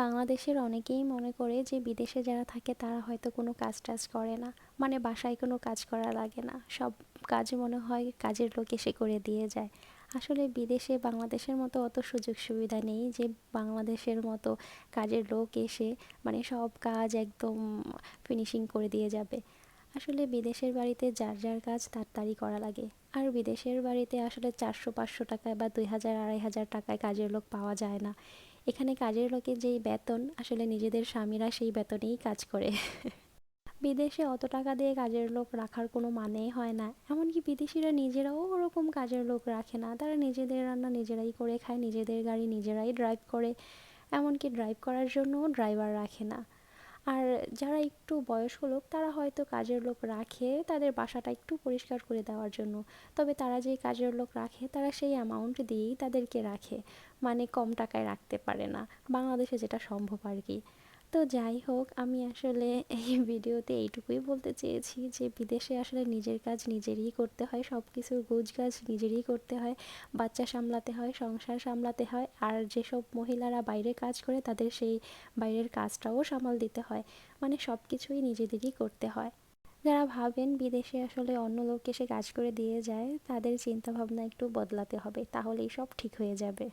বাংলাদেশের অনেকেই মনে করে যে বিদেশে যারা থাকে তারা হয়তো কোনো কাজ টাজ করে না। মানে বাসায় কোনো কাজ করা লাগে না। সব কাজ মনে হয় কাজের লোক এসে করে দিয়ে যায়। আসলে বিদেশে বাংলাদেশের মতো অত সুযোগ সুবিধা নেই যে বাংলাদেশের মতো কাজের লোক এসে মানে সব কাজ একদম ফিনিশিং করে দিয়ে যাবে। আসলে বিদেশের বাড়িতে যার যার কাজ তারই করা লাগে। আর বিদেশের বাড়িতে আসলে চারশো, পাঁচশো টাকায় বা দুই হাজার, আড়াই হাজার টাকায় কাজের লোক পাওয়া যায় না। এখানে কাজের লোকের যেই বেতন, আসলে নিজেদের স্বামীরা সেই বেতনেই কাজ করে। বিদেশে অত টাকা দিয়ে কাজের লোক রাখার কোনো মানেই হয় না। এমনকি বিদেশিরা নিজেরাও ওরকম কাজের লোক রাখে না। তারা নিজেদের রান্না নিজেরাই করে খায়, নিজেদের গাড়ি নিজেরাই ড্রাইভ করে। এমনকি ড্রাইভ করার জন্যও ড্রাইভার রাখে না। আর যারা একটু বয়স্ক লোক, তারা হয়তো কাজের লোক রাখে তাদের বাসাটা একটু পরিষ্কার করে দেওয়ার জন্য। তবে তারা যেই কাজের লোক রাখে, তারা সেই অ্যামাউন্ট দিয়েই তাদেরকে রাখে। মানে কম টাকায় রাখতে পারে না। বাংলাদেশে যেটা সম্ভব আর কি। তো যাই হোক, আমি আসলে এই ভিডিওতে এইটুকুই বলতে চেয়েছি যে, বিদেশে আসলে নিজের কাজ নিজেরই করতে হয় সব কিছুর গাছ নিজেরই করতে হয়, বাচ্চা সামলাতে হয়, সংসার সামলাতে হয়, আর যেসব মহিলারা বাইরে কাজ করে তাদের সেই বাইরের কাজটাও সামাল দিতে হয় মানে সব কিছুই নিজেদেরই করতে হয়। যারা ভাবেন বিদেশে আসলে অন্য লোক এসে কাজ করে দিয়ে যায়, তাদের চিন্তাভাবনা একটু বদলাতে হবে, তাহলেই সব ঠিক হয়ে যাবে।